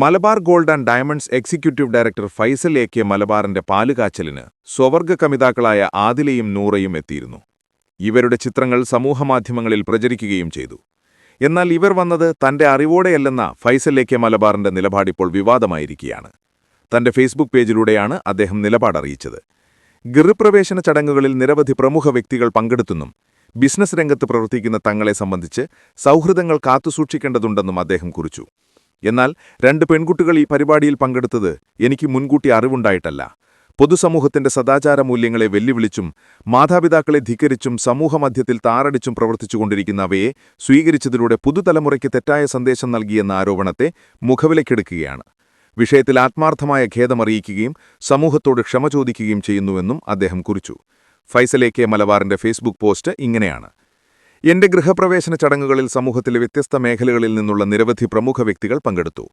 Malabar gold and diamonds executive director Faisal A K മലബാറിന്റെ പാലുകാച്ചലിന് സ്വവർഗ കമിതാക്കളായ ആദിലയും നൂറയും എത്തിയിരുന്നു. ഇവരുടെ ചിത്രങ്ങൾ സമൂഹമാധ്യമങ്ങളിൽ പ്രചരിക്കുകയും ചെയ്തു. എന്നാൽ ഇവർ വന്നത് തന്റെ അറിവോടെയല്ലെന്ന ഫൈസൽ എ കെ മലബാറിന്റെ നിലപാടിപ്പോൾ വിവാദമായിരിക്കുകയാണ്. തന്റെ ഫേസ്ബുക്ക് പേജിലൂടെയാണ് അദ്ദേഹം നിലപാടറിയിച്ചത് ഗൃഹപ്രവേശന ചടങ്ങുകളിൽ നിരവധി പ്രമുഖ വ്യക്തികൾ പങ്കെടുത്തുന്നും ബിസിനസ് രംഗത്ത് പ്രവർത്തിക്കുന്ന തങ്ങളെ സംബന്ധിച്ച് സൗഹൃദങ്ങൾ കാത്തുസൂക്ഷിക്കേണ്ടതുണ്ടെന്നും അദ്ദേഹം കുറിച്ചു. എന്നാൽ രണ്ട് പെൺകുട്ടികൾ ഈ പരിപാടിയിൽ പങ്കെടുത്തത് എനിക്ക് മുൻകൂട്ടി അറിവുണ്ടായിട്ടല്ല. പൊതുസമൂഹത്തിന്റെ സദാചാര മൂല്യങ്ങളെ വെല്ലുവിളിച്ചും മാതാപിതാക്കളെ ധിക്കരിച്ചും സമൂഹമധ്യത്തിൽ താറടിച്ചും പ്രവർത്തിച്ചുകൊണ്ടിരിക്കുന്ന അവയെ സ്വീകരിച്ചതിലൂടെ പുതുതലമുറയ്ക്ക് തെറ്റായ സന്ദേശം നൽകിയെന്ന ആരോപണത്തെ മുഖവിലക്കെടുക്കുകയാണ്. വിഷയത്തിൽ ആത്മാർത്ഥമായ ഖേദമറിയിക്കുകയും സമൂഹത്തോട് ക്ഷമ ചോദിക്കുകയും ചെയ്യുന്നുവെന്നും അദ്ദേഹം കുറിച്ചു. ഫൈസലെ കെ മലബാറിന്റെ ഫേസ്ബുക്ക് പോസ്റ്റ് ഇങ്ങനെയാണ്. എന്റെ ഗൃഹപ്രവേശന ചടങ്ങുകളിൽ സമൂഹത്തിലെ വ്യത്യസ്ത മേഖലകളിൽ നിന്നുള്ള നിരവധി പ്രമുഖ വ്യക്തികൾ പങ്കെടുത്തു.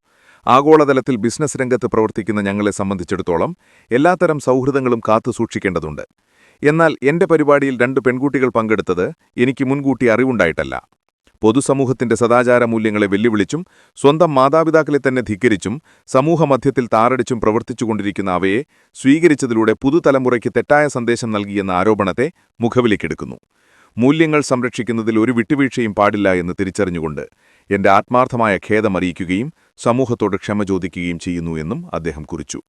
ആഗോളതലത്തിൽ ബിസിനസ് രംഗത്ത് പ്രവർത്തിക്കുന്ന ഞങ്ങളെ സംബന്ധിച്ചിടത്തോളം എല്ലാത്തരം സൗഹൃദങ്ങളും കാത്തു സൂക്ഷിക്കേണ്ടതുണ്ട്. എന്നാൽ എന്റെ പരിപാടിയിൽ രണ്ട് പെൺകുട്ടികൾ പങ്കെടുത്തത് എനിക്ക് മുൻകൂട്ടി അറിവുണ്ടായിട്ടല്ല. പൊതുസമൂഹത്തിന്റെ സദാചാര മൂല്യങ്ങളെ വെല്ലുവിളിച്ചും സ്വന്തം മാതാപിതാക്കളെ തന്നെ ധിക്കരിച്ചും സമൂഹമധ്യത്തിൽ താറടിച്ചും പ്രവർത്തിച്ചുകൊണ്ടിരിക്കുന്ന അവയെ സ്വീകരിച്ചതിലൂടെ പുതുതലമുറയ്ക്ക് തെറ്റായ സന്ദേശം നൽകിയെന്ന ആരോപണത്തെ മുഖവിലേക്കെടുക്കുന്നു മൂല്യങ്ങൾ സംരക്ഷിക്കുന്നതിൽ ഒരു വിട്ടുവീഴ്ചയും പാടില്ല എന്ന് തിരിച്ചറിഞ്ഞുകൊണ്ട് എന്റെ ആത്മാർത്ഥമായ ഖേദമറിയിക്കുകയും സമൂഹത്തോട് ക്ഷമ ചോദിക്കുകയും ചെയ്യുന്നു എന്നും അദ്ദേഹം കുറിച്ചു.